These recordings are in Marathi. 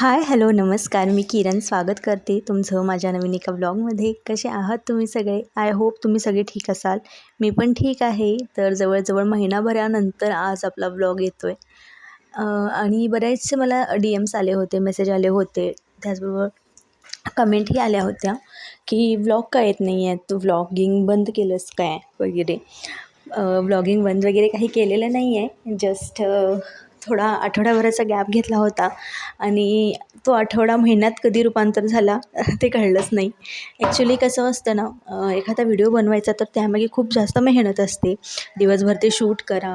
हाय हॅलो नमस्कार. मी किरण स्वागत करते तुमचं माझ्या नवीन एका ब्लॉगमध्ये. कसे आहात तुम्ही सगळे? आय होप तुम्ही सगळे ठीक असाल. मी पण ठीक आहे. तर जवळजवळ महिनाभरानंतर आज आपला ब्लॉग येतो आहे आणि बरेचसे मला डी एम्स आले होते मेसेज आले होते. त्याचबरोबर कमेंटही आल्या होत्या की व्लॉग का येत नाही आहे? तू व्लॉगिंग बंद केलंस काय? वगैरे. व्लॉगिंग बंद वगैरे काही केलेलं नाही आहे. जस्ट थोडा आठवड्याभराचा गॅप घेतला होता आणि तो आठवडा महिन्यात कधी रूपांतर झाला ते कळलंच नाही. ॲक्च्युली कसं असतं ना एखादा व्हिडिओ बनवायचा तर त्यामागे खूप जास्त मेहनत असते. दिवसभर ते शूट करा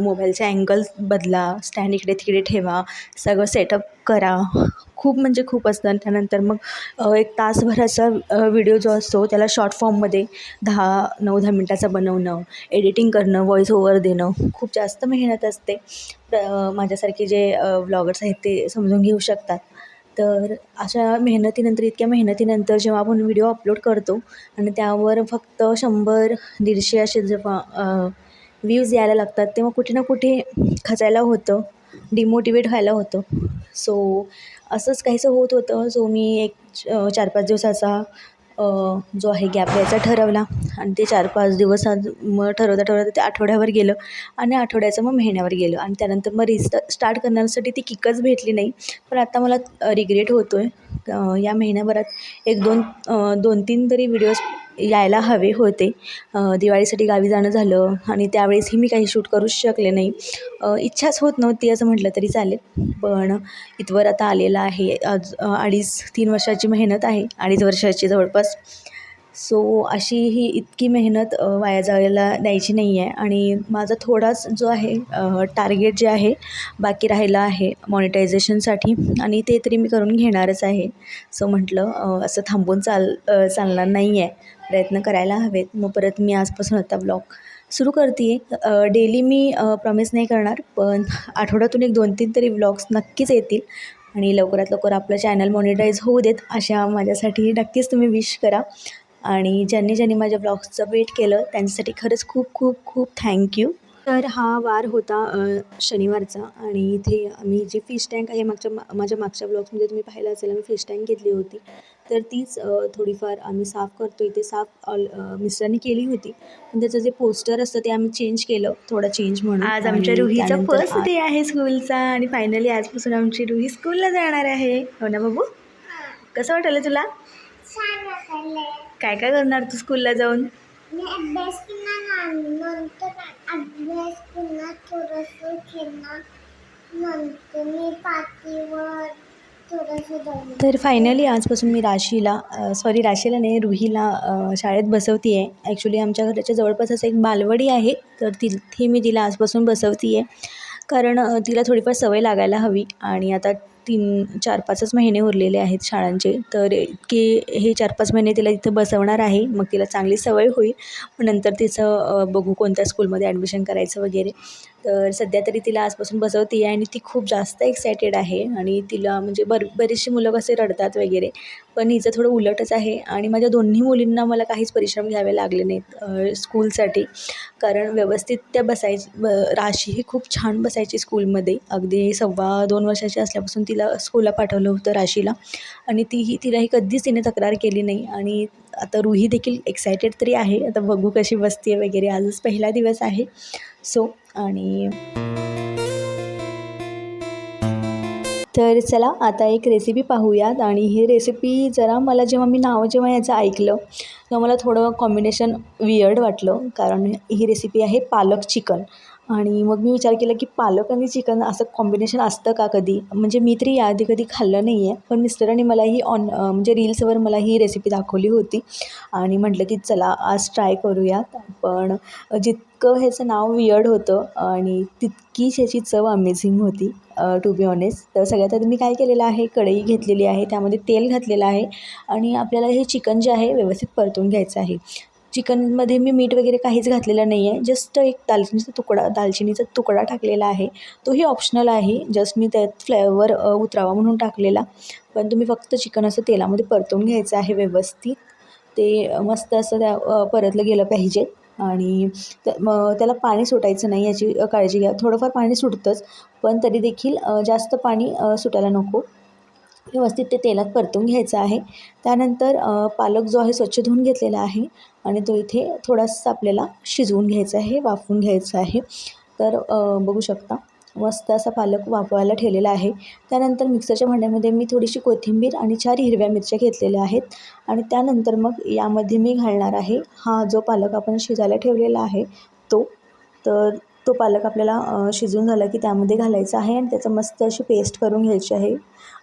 मोबाईलचे अँगल्स बदला स्टँड इकडे तिकडे ठेवा सगळं सेटअप करा खूप म्हणजे खूप असतं. आणि त्यानंतर मग एक तासभराचा व्हिडिओ जो असतो त्याला शॉर्ट फॉर्ममध्ये दहा नऊ दहा मिनटाचा बनवणं एडिटिंग करणं व्हॉईस ओवर देणं खूप जास्त मेहनत असते. माझ्यासारखे जे व्लॉगर्स आहेत ते समजून घेऊ शकतात. तर अशा मेहनतीनंतर इतक्या मेहनतीनंतर जेव्हा आपण व्हिडिओ अपलोड करतो आणि त्यावर फक्त शंभर दीडशे असे जेव्हा व्ह्यूज यायला लागतात तेव्हा कुठे ना कुठे खचायला होतं. डिमोटिवेट व्हायला होतं. सो असंच काहीसं होत होतं. सो मी एक चार पाच दिवसाचा जो आहे गॅप घ्यायचा ठरवला. आणि ते चार पाच दिवस मग ठरवता ठरवता ते आठवड्यावर गेलं. आणि आठवड्याचं मग महिन्यावर गेलं. आणि त्यानंतर मग रिस्ट स्टार्ट करण्यासाठी ती किकच भेटली नाही. पण आता मला रिग्रेट होतो आहे या महिन्याभरात एक दोन दोन तीन तरी व्हिडिओज यायला हवे होते. दिवाळीसाठी गावी जाणं झालं आणि त्यावेळेसही मी काही शूट करूच शकले नाही. इच्छाच होत नव्हती असं म्हटलं तरी चालेल. पण इथवर आता आलेलं आहे. आज अडीच तीन वर्षाची मेहनत आहे. अडीच वर्षाची जवळपास. सो अशी ही इतकी मेहनत वाया जायला द्यायची नाही आहे आणि माझा थोडाच जो आहे टार्गेट जे आहे बाकी राहिला आहे मॉनिटायझेशनसाठी आणि ते तरी मी करून घेणारच आहे. सो म्हटलं असं थांबून चाल चालणार नाही आहे प्रयत्न करायला हवेत. मग परत मी आजपासून आता ब्लॉग सुरू करते आहे डेली मी प्रॉमिस नाही करणार पण आठवड्यातून एक दोन तीन तरी व्लॉग्स नक्कीच येतील. आणि लवकरात लवकर आपलं चॅनल मॉनिटाईज होऊ देत अशा माझ्यासाठी नक्कीच तुम्ही विश करा. आणि ज्यांनी ज्यांनी माझ्या ब्लॉग्सचं वेट केलं त्यांच्यासाठी खरंच खूप खूप खूप थँक्यू तर हा वार होता शनिवारचा आणि इथे आम्ही जी फिश टँक आहे मागच्या माझ्या मागच्या ब्लॉग्समध्ये तुम्ही पाहिलं असेल आम्ही फिश टँक घेतली होती. तर तीच थोडीफार आम्ही साफ करतो. इथे साफ ऑल मिस्टरांनी केली होती. पण त्याचं जे पोस्टर असतं ते आम्ही चेंज केलं थोडं चेंज म्हणून. आज आमच्या रुहीचा फर्स्ट डे आहे स्कूलचा आणि फायनली आजपासून आमची रुही स्कूलला जाणार आहे. हो ना बाबू? कसं वाटलं तुला? काय काय करणार तू स्कूलला जाऊन? मी अभ्यास करणार नंतर अभ्यास करणार थोडंसं खेळणार. नंतर मी पाठीवर थोडंसं जाऊन तर फायनली आजपासून मी राशीला सॉरी राशीला नाही रुहीला शाळेत बसवते आहे ॲक्च्युली आमच्या घराच्या जवळपास असं एक बालवडी आहे तर तिथे मी तिला आजपासून बसवते आहे कारण तिला थोडीफार सवय लागायला हवी. आणि आता तीन चार पाचच महिने उरलेले आहेत शाळांचे. तर इतके हे चार पाच महिने तिला इथं बसवणार आहे. मग तिला चांगली सवय होईल. मग नंतर तिचं बघू कोणत्या स्कूलमध्ये ॲडमिशन करायचं वगैरे. तर सध्या तरी तिला आजपासून बसवते आहे आणि ती खूप जास्त एक्सायटेड आहे. आणि तिला म्हणजे बर बरीचशी मुलं कसे रडतात वगैरे. पण हिचं थोडं उलटच आहे आणि माझ्या दोन्ही मुलींना मला काहीच परिश्रम घ्यावे लागले नाहीत स्कूलसाठी. कारण व्यवस्थित त्या बसायची ब राशी ही खूप छान बसायची स्कूलमध्ये. अगदी सव्वा दोन वर्षाची असल्यापासून तिला स्कूलला पाठवलं होतं राशीला. आणि तीही तिलाही कधीच तिने तक्रार केली नाही. आणि आता रुही देखील एक्सायटेड तरी आहे. आता बघू कशी बसते वगैरे. आजच पहिला दिवस आहे. सो आणि तर चला आता एक रेसिपी पाहूयात. आणि ही रेसिपी जरा मला जेव्हा मी नाव जेव्हा याचं ऐकलं तेव्हा मला थोडं कॉम्बिनेशन वियर्ड वाटलं. कारण ही रेसिपी आहे पालक चिकन. आणि मग मी विचार केला की पालक आणि चिकन असं कॉम्बिनेशन असतं का कधी? म्हणजे मी तरी याआधी कधी खाल्लं नाही आहे पण मिस्टरांनी मला ही ऑन म्हणजे रील्सवर मला ही रेसिपी दाखवली होती. आणि म्हटलं की चला आज ट्राय करूयात पण जितकं ह्याचं नाव वियर्ड होतं आणि तितकीच ह्याची चव अमेझिंग होती टू बी ऑनेस्ट तर सगळ्यात आधी मी काय केलेलं आहे कढई घेतलेली आहे त्यामध्ये तेल घातलेलं आहे आणि आपल्याला हे चिकन जे आहे व्यवस्थित परतून घ्यायचं आहे. चिकनमध्ये मी मीठ वगैरे काहीच घातलेलं नाही आहे. जस्ट एक दालचिनीचा तुकडा दालचिनीचा तुकडा टाकलेला आहे. तोही ऑप्शनल आहे. जस्ट मी त्यात फ्लेवर उतरावा म्हणून टाकलेला. पण तुम्ही फक्त चिकन असं तेलामध्ये परतून घ्यायचं आहे व्यवस्थित. ते मस्त असं त्या परतलं गेलं पाहिजे. आणि मग त्याला पाणी सुटायचं नाही याची काळजी घ्या. थोडंफार पाणी सुटतंच. पण तरी देखील जास्त पाणी सुटायला नको. व्यवस्थित ते तेलात परतून घ्यायचं आहे. त्यानंतर पालक जो आहे स्वच्छ धुवून घेतलेला आहे. आणि तो इथे थोडासा आपल्याला शिजवून घ्यायचा आहे वाफवून घ्यायचा आहे. तर बघू शकता मस्त असा पालक वाफवायला ठेवलेला आहे. त्यानंतर मिक्सरच्या भांड्यामध्ये मी थोडीशी कोथिंबीर आणि चार हिरव्या मिरच्या घेतलेल्या आहेत. आणि त्यानंतर मग यामध्ये मी घालणार आहे हा जो पालक आपण शिजायला ठेवलेला आहे तो. तर तो पालक आपल्याला शिजून झाला की त्यामध्ये घालायचा आहे आणि त्याचं मस्त अशी पेस्ट करून घ्यायची आहे.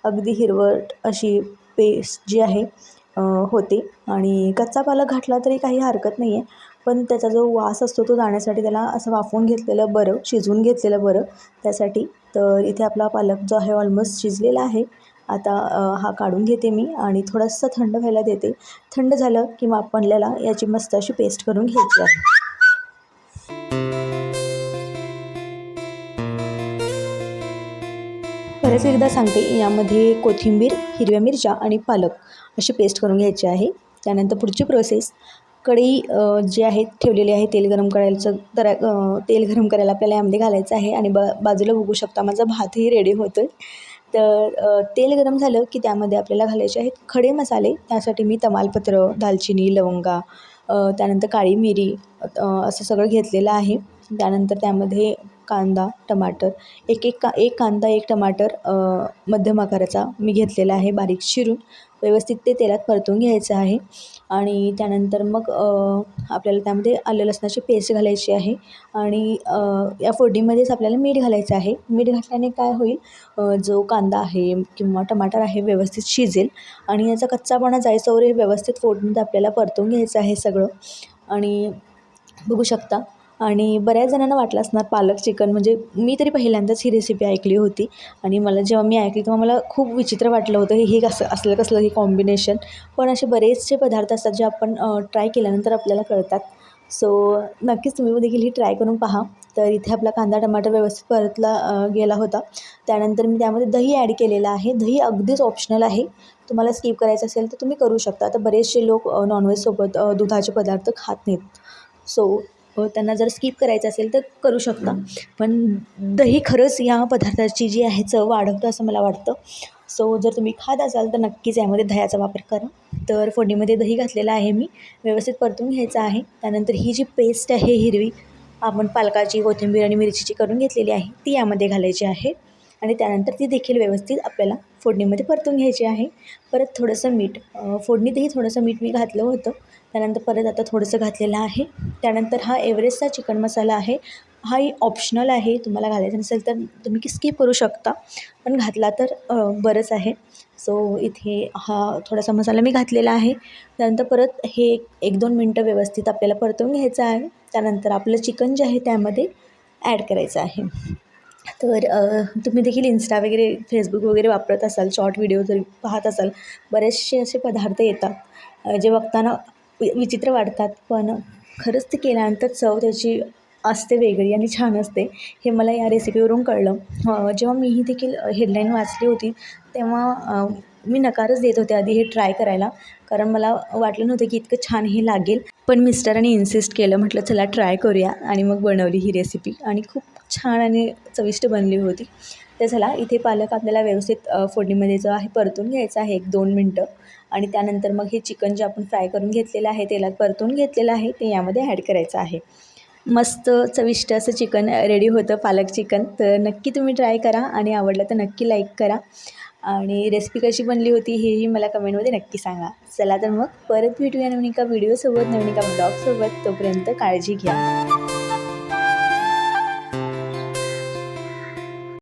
अगदी हिरवट अशी पेस्ट जी आहे होते. आणि कच्चा पालक घातला तरी काही हरकत नाही आहे पण त्याचा जो वास असतो तो जाण्यासाठी त्याला असं वाफवून घेतलेलं बरं शिजवून घेतलेलं बरं त्यासाठी तर इथे आपला पालक जो आहे ऑलमोस्ट शिजलेला आहे. आता हा काढून घेते मी आणि थोडंसं थंड व्हायला देते. थंड झालं की मग आपल्याला याची मस्त अशी पेस्ट करून घ्यायची आहे. एकदा सांगते यामध्ये कोथिंबीर हिरव्या मिरच्या आणि पालक अशी पेस्ट करून घ्यायची आहे. त्यानंतर पुढची प्रोसेस कढई जी आहे ठेवलेली आहे तेल गरम करायचं तर तेल गरम करायला आपल्याला यामध्ये घालायचं आहे आणि ब बाजूला बघू शकता माझा भातही रेडी होतो आहे तर तेल गरम झालं की त्यामध्ये आपल्याला घालायचे आहेत खडे मसाले. त्यासाठी मी तमालपत्र दालचिनी लवंगा त्यानंतर काळी मिरी असं सगळं घेतलेलं आहे. त्यानंतर त्यामध्ये कांदा टमाटर एक एक का एक कांदा एक टमाटर मध्यम आकाराचा मी घेतलेला आहे बारीक चिरून. व्यवस्थित ते तेलात परतून घ्यायचं आहे. आणि त्यानंतर मग आपल्याला त्यामध्ये आलं लसणाची पेस्ट घालायची आहे. आणि या फोडणीमध्येच आपल्याला मीठ घालायचं आहे. मीठ घातल्याने काय होईल? जो कांदा आहे किंवा टमाटर आहे व्यवस्थित शिजेल. आणि याचा कच्चापणा जायचं हे व्यवस्थित फोडणीत आपल्याला परतून घ्यायचं आहे सगळं. आणि बघू शकता आणि बऱ्याच जणांना वाटलं असणार पालक चिकन. म्हणजे मी तरी पहिल्यांदाच ही रेसिपी ऐकली होती. आणि मला जेव्हा मी ऐकली तेव्हा मला खूप विचित्र वाटलं होतं हे कसं असलं कसलं हे कॉम्बिनेशन पण असे बरेचसे पदार्थ असतात जे आपण ट्राय केल्यानंतर आपल्याला कळतात. सो नक्कीच तुम्ही देखील ही ट्राय करून पहा. तर इथे आपला कांदा टमाटर व्यवस्थित परतला गेला होता. त्यानंतर मी त्यामध्ये दही ॲड केलेलं आहे. दही अगदीच ऑप्शनल आहे. तुम्हाला स्किप करायचं असेल तर तुम्ही करू शकता. आता बरेचसे लोक नॉनव्हेजसोबत दुधाचे पदार्थ खात नाहीत. सो त्यांना जर स्किप करायचं असेल तर करू शकता. पण दही खरंच या पदार्थाची जी आहे चव वाढवतं असं मला वाटतं. सो जर तुम्ही खात असाल तर नक्कीच यामध्ये दह्याचा वापर करा. तर फोडणीमध्ये दही घातलेलं आहे मी. व्यवस्थित परतून घ्यायचं आहे. त्यानंतर ही जी पेस्ट आहे हिरवी आपण पालकाची कोथिंबीर आणि मिरचीची करून घेतलेली आहे ती यामध्ये घालायची आहे. आणि त्यानंतर ती देखील व्यवस्थित आपल्याला फोडणीमध्ये परतून घ्यायची आहे. परत थोडंसं मीठ फोडणीतही थोडंसं मीठ मी घातलं होतं. त्यानंतर परत आता थोडंसं घातलेलं आहे. त्यानंतर हा एव्हरेस्टचा चिकन मसाला आहे. हाही ऑप्शनल आहे तुम्हाला घालायचा नसेल तर तुम्ही स्किप करू शकता. पण घातला तर बरंच आहे. सो इथे हा थोडासा मसाला मी घातलेला आहे. त्यानंतर परत हे एक एक दोन मिनटं व्यवस्थित आपल्याला परतवून घ्यायचं आहे. त्यानंतर आपलं चिकन जे आहे त्यामध्ये ॲड करायचं आहे. तर तुम्ही देखील इन्स्टा वगैरे फेसबुक वगैरे वापरत असाल शॉर्ट व्हिडिओ जर पाहत असाल बरेचसे असे पदार्थ येतात. जे बघताना वि विचित्र वाटतात. पण खरंच ते केल्यानंतर चव त्याची असते वेगळी आणि छान असते. हे मला या रेसिपीवरून कळलं. जेव्हा मीही देखील हेडलाईन वाचली होती तेव्हा मी नकारच देत होते आधी हे ट्राय करायला. कारण मला वाटलं नव्हतं की इतकं छान हे लागेल. पण मिस्टरांनी इन्सिस्ट केलं म्हटलं चला ट्राय करूया आणि मग बनवली ही रेसिपी आणि खूप छान आणि चविष्ट बनली होती. तर चला इथे पालक आपल्याला व्यवस्थित फोडणीमध्ये जो आहे परतून घ्यायचा आहे एक दोन मिनटं. आणि त्यानंतर मग हे चिकन जे आपण फ्राय करून घेतलेलं आहे तेलात परतून घेतलेलं आहे ते यामध्ये ॲड करायचं आहे. मस्त चविष्ट असं चिकन रेडी होतं पालक चिकन. तर नक्की तुम्ही ट्राय करा आणि आवडलं तर नक्की लाईक करा. आणि रेसिपी कशी बनली होती हेही मला कमेंटमध्ये नक्की सांगा. चला तर मग परत भेटूया नवीन व्हिडिओसोबत नवीन ब्लॉगसोबत. तोपर्यंत काळजी घ्या.